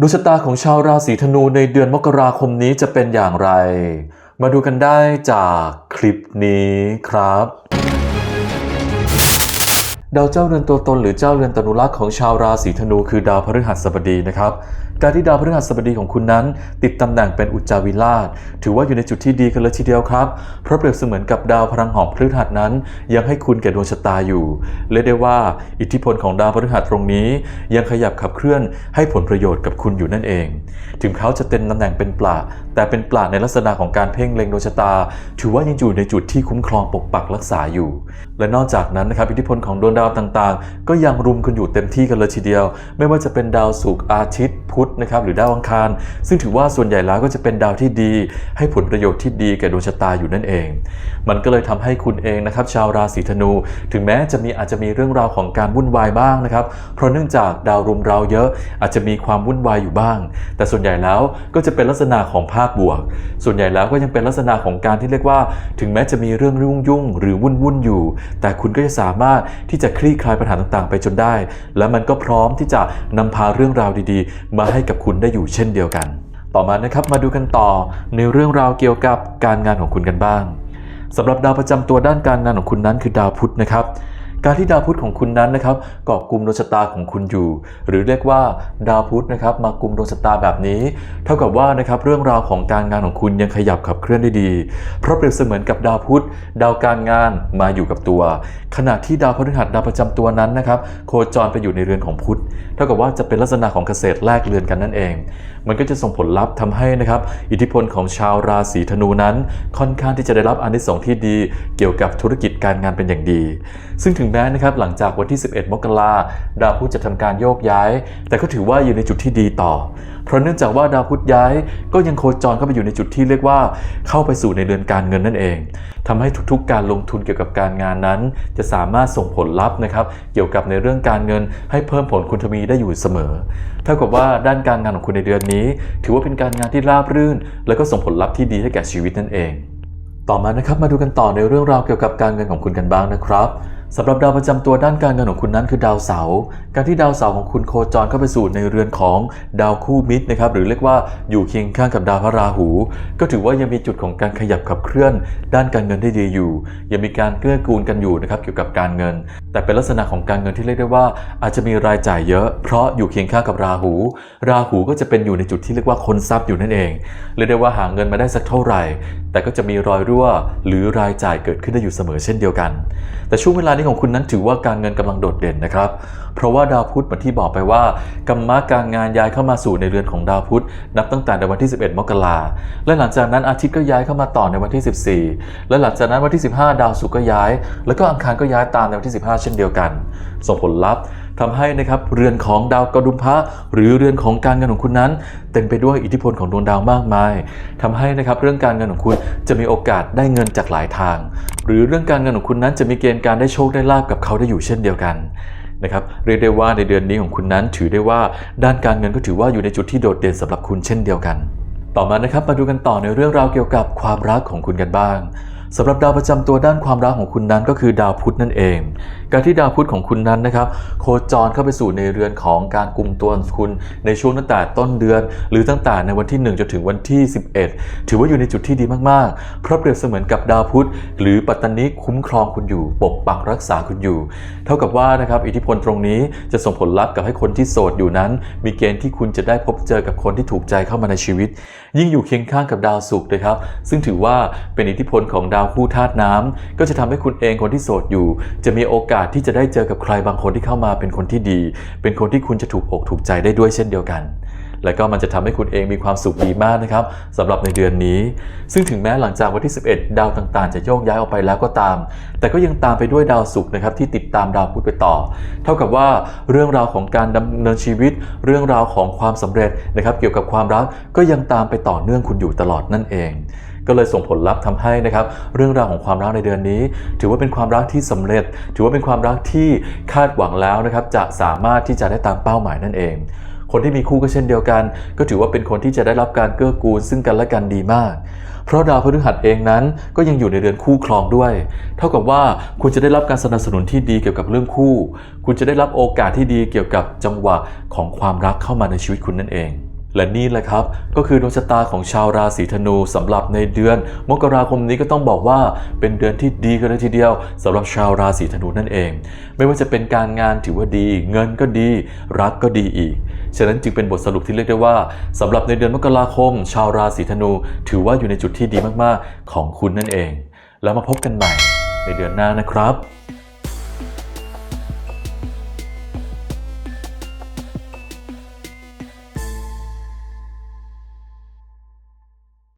ดวงชะตาของชาวราศีธนูในเดือนมกราคมนี้จะเป็นอย่างไร มาดูกันได้จากคลิปนี้ครับ ดาวเจ้าเรือนตัวตนหรือเจ้าเรือนตนุรักษ์ของชาวราศีธนูคือดาวพฤหัสบดีนะครับ การที่ดาวพฤหัสบดีของคุณนั้น ติดตำแหน่งเป็นอุจจาวิราช ถือว่าอยู่ในจุดที่ดีกันเลยทีเดียวครับ เพราะเปรียบเสมือนกับดาวพลังหอมพฤหัสนั้น ยังให้คุณแก่ดวงชะตาอยู่เรียกได้ว่า อิทธิพลของดาวพฤหัสตรงนี้ ยังขยับขับเคลื่อนให้ผลประโยชน์กับคุณอยู่นั่นเอง ถึงเขาจะเป็นตำแหน่งเป็นปลาแต่เป็นปลาในลักษณะของการเพ่งเล็งดวงชะตา ถือว่ายังอยู่ในจุดที่คุ้มครองปกปักรักษาอยู่ และนอกจากนั้นนะครับอิทธิพลของดวงดาวต่างๆ ก็ยังรุมคุณอยู่เต็มที่กันเลยทีเดียว ไม่ว่าจะเป็นดาวศุกร์อาทิตย์พุธนะครับหรือดาวอังคาร ซึ่งถือว่าส่วนใหญ่แล้วก็จะเป็นดาวที่ดี ให้ผลประโยชน์ที่ดีแก่ดวงชะตาอยู่นั่นเอง มันก็เลยทำให้คุณเองนะครับชาวราศีธนู ถึงแม้จะมีอาจจะมีเรื่องราวของการวุ่นวายบ้างนะครับเพราะเนื่องจากดาวรุมเราเยอะอาจจะมีความวุ่นวายอยู่บ้าง แต่ส่วนใหญ่แล้วก็จะเป็นลักษณะของภาคบวก ส่วนใหญ่แล้วก็ยังเป็นลักษณะของการที่เรียกว่า ถึงแม้จะมีเรื่องยุ่งยุ่งหรือวุ่นวุ่นอยู่ แต่คุณก็จะสามารถที่จะคลี่คลายปัญหาต่างๆ ไปจนได้ และมันก็พร้อมที่จะนำพาเรื่องราวดีๆ มาให้กับคุณได้อยู่เช่นเดียวกัน ต่อมานะครับมาดูกันต่อในเรื่องราวเกี่ยวกับการงานของคุณกันบ้างสำหรับดาวประจำตัวด้านการงานของคุณนั้นคือดาวพุธนะครับ การที่ดาวพุธของคุณนั้นนะครับเกาะกลุ่มดวงชะตาของคุณอยู่ หรือเรียกว่าดาวพุธนะครับมากลุ่มดวงชะตาแบบนี้ เท่ากับว่านะครับเรื่องราวของการงานของคุณยังขยับขับเคลื่อนได้ดี เพราะเปรียบเสมือนกับดาวพุธดาวการงานมาอยู่กับตัว ขณะที่ดาวพฤหัสดาวประจำตัวนั้นนะครับโคจรไปอยู่ในเรือนของพุธเท่ากับว่าจะเป็นลักษณะของเกษตรแลกเรือนกันนั่นเอง มันก็จะส่งผลลัพธ์ทำให้นะครับอิทธิพลของชาวราศีธนูนั้น ค่อนข้างที่จะได้รับอานิสงส์ที่ดี เกี่ยวกับธุรกิจการงานเป็นอย่างดี ซึ่งถึงแม้นะครับหลังจากวันที่ 11 มกราดาวพุธจะทำการโยกย้าย แต่ก็ถือว่าอยู่ในจุดที่ดีต่อ เพราะเนื่องจากว่าดาวพุธย้ายก็ยังโคจรเข้าไปอยู่ในจุดที่เรียกว่า เข้าไปสู่ในเดือนการเงินนั่นเองทำให้ทุกๆ การลงทุนเกี่ยวกับการงานนั้น จะสามารถส่งผลลัพธ์นะครับเกี่ยวกับในเรื่องการเงิน ให้เพิ่มผลคุณทวีได้อยู่เสมอ เท่ากับว่าด้านการงานของคุณในเดือนนี้ ถือว่าเป็นการงานที่ราบรื่น และก็ส่งผลลัพธ์ที่ดีให้แก่ชีวิตนั่นเอง ต่อมานะครับมาดูกันต่อในเรื่องราวเกี่ยวกับการเงินของคุณกันบ้างนะครับ สำหรับดาวประจำตัวด้านการเงินของคุณนั้นคือดาวเสาร์ การที่ดาวเสาร์ของคุณโคจรเข้าไปสู่ในเรือนของดาวคู่มิตรนะครับหรือเรียกว่าอยู่เคียงข้างกับดาวพระราหู ก็ถือว่ายังมีจุดของการขยับขับเคลื่อน ด้านการเงินได้ดีอยู่ ยังมีการเกื้อกูลกันอยู่นะครับเกี่ยวกับการเงิน แต่เป็นลักษณะของการเงินที่เรียกได้ว่า อาจจะมีรายจ่ายเยอะ เพราะอยู่เคียงข้างกับราหู ราหูก็จะเป็นอยู่ในจุดที่เรียกว่าคนทรัพย์อยู่นั่นเองเรียกได้ว่าหาเงินมาได้สักเท่าไหร่ แต่ก็จะมีรอยรั่วหรือรายจ่ายเกิดขึ้นได้อยู่เสมอเช่นเดียวกัน แต่ช่วงเวลานี้ของคุณนั้นถือว่าการเงินกำลังโดดเด่นนะครับ เพราะว่าดาวพุธเหมือนที่บอกไปว่ากรรมะการงานย้ายเข้ามาสู่ในเรือนของดาวพุธ นับตั้งแต่ในวันที่ 11 มกราและหลังจากนั้นอาทิตย์ก็ย้ายเข้ามาต่อในวันที่ 14 และหลังจากนั้นวันที่ 15 ดาวศุกร์ก็ย้าย แล้วก็อังคารก็ย้ายตามในวันที่ 15 เช่นเดียวกัน ส่งผลลัพธ์ ทำให้นะครับเรือนของดาวกระดุมพระหรือเรือนของการเงินของคุณนั้น เต็มไปด้วยอิทธิพลของดวงดาวมากมายทำให้นะครับเรื่องการเงินของคุณจะมีโอกาสได้เงินจากหลายทาง หรือเรื่องการเงินของคุณนั้นจะมีเกณฑ์การได้โชคได้ลาบกับเขาได้อยู่เช่นเดียวกันนะครับเรียกได้ว่าในเดือนนี้ของคุณนั้นถือได้ว่าด้านการเงินก็ถือว่าอยู่ในจุดที่โดดเด่นสำหรับคุณเช่นเดียวกัน ต่อมานะครับมาดูกันต่อในเรื่องราวเกี่ยวกับความรักของคุณกันบ้าง สำหรับดาวประจำตัวด้านความรักของคุณนั้นก็คือดาวพุธนั่นเอง การที่ดาวพุธของคุณนั้นนะครับโคจรเข้าไปสู่ในเรือนของการกลุ่มตัวคุณในช่วงตั้งแต่ต้นเดือน หรือตั้งแต่ในวันที่ 1 จนถึงวันที่ 11 ถือว่าอยู่ในจุดที่ดีมากๆ เพราะเปรียบเสมือนกับดาวพุธ หรือปัตตานิคุ้มครองคุณอยู่ ปกปักรักษาคุณอยู่ เท่ากับว่านะครับอิทธิพลตรงนี้จะส่งผลลัพธ์กับให้คนที่โสดอยู่นั้น มีเกณฑ์ที่คุณจะได้พบเจอกับคนที่ถูกใจเข้ามาในชีวิต ยิ่งอยู่เคียงข้างกับดาวศุกร์นะครับ ซึ่งถือว่าเป็นอิทธิพลของดาวคู่ธาตุน้ำก็จะทำให้คุณเองคนที่โสดอยู่ จะมีโอกาสที่จะได้เจอกับใครบางคนที่เข้ามาเป็นคนที่ดี เป็นคนที่คุณจะถูกอกถูกใจได้ด้วยเช่นเดียวกันและก็มันจะทำให้คุณเองมีความสุขดีมากนะครับสำหรับในเดือนนี้ ซึ่งถึงแม้หลังจากวันที่ 11 ดาวต่างๆ จะโยกย้ายออกไปแล้วก็ตาม แต่ก็ยังตามไปด้วยดาวศุกร์นะครับที่ติดตามดาวพุธไปต่อ เท่ากับว่าเรื่องราวของการดำเนินชีวิต เรื่องราวของความสำเร็จนะครับ เกี่ยวกับความรักก็ยังตามไปต่อเนื่องคุณอยู่ตลอดนั่นเอง ก็เลยส่งผลลัพธ์ทำให้นะครับเรื่องราวของความรักในเดือนนี้ ถือว่าเป็นความรักที่สำเร็จ ถือว่าเป็นความรักที่คาดหวังแล้วนะครับจะสามารถที่จะได้ตามเป้าหมายนั่นเองคนที่มีคู่ก็เช่นเดียวกัน ก็ถือว่าเป็นคนที่จะได้รับการเกื้อกูลซึ่งกันและกันดีมาก เพราะดาวพฤหัสเองนั้นก็ยังอยู่ในเรือนคู่ครองด้วย เท่ากับว่าคุณจะได้รับการสนับสนุนที่ดีเกี่ยวกับเรื่องคู่ คุณจะได้รับโอกาสที่ดีเกี่ยวกับจังหวะของความรักเข้ามาในชีวิตคุณนั่นเอง และนี่แหละครับ ก็คือดวงชะตาของชาวราศีธนูสำหรับในเดือน มกราคมนี้ก็ต้องบอกว่าเป็นเดือนที่ดีกันเลยทีเดียวสำหรับชาวราศีธนูนั่นเอง ไม่ว่าจะเป็นการงานถือว่าดี เงินก็ดี รักก็ดีอีก ฉะนั้นจึงเป็นบทสรุปที่เรียกได้ว่าสำหรับในเดือนมกราคม ชาวราศีธนู ถือว่าอยู่ในจุดที่ดีมากๆ ของคุณนั่นเอง แล้วมาพบกันใหม่ในเดือนหน้านะครับ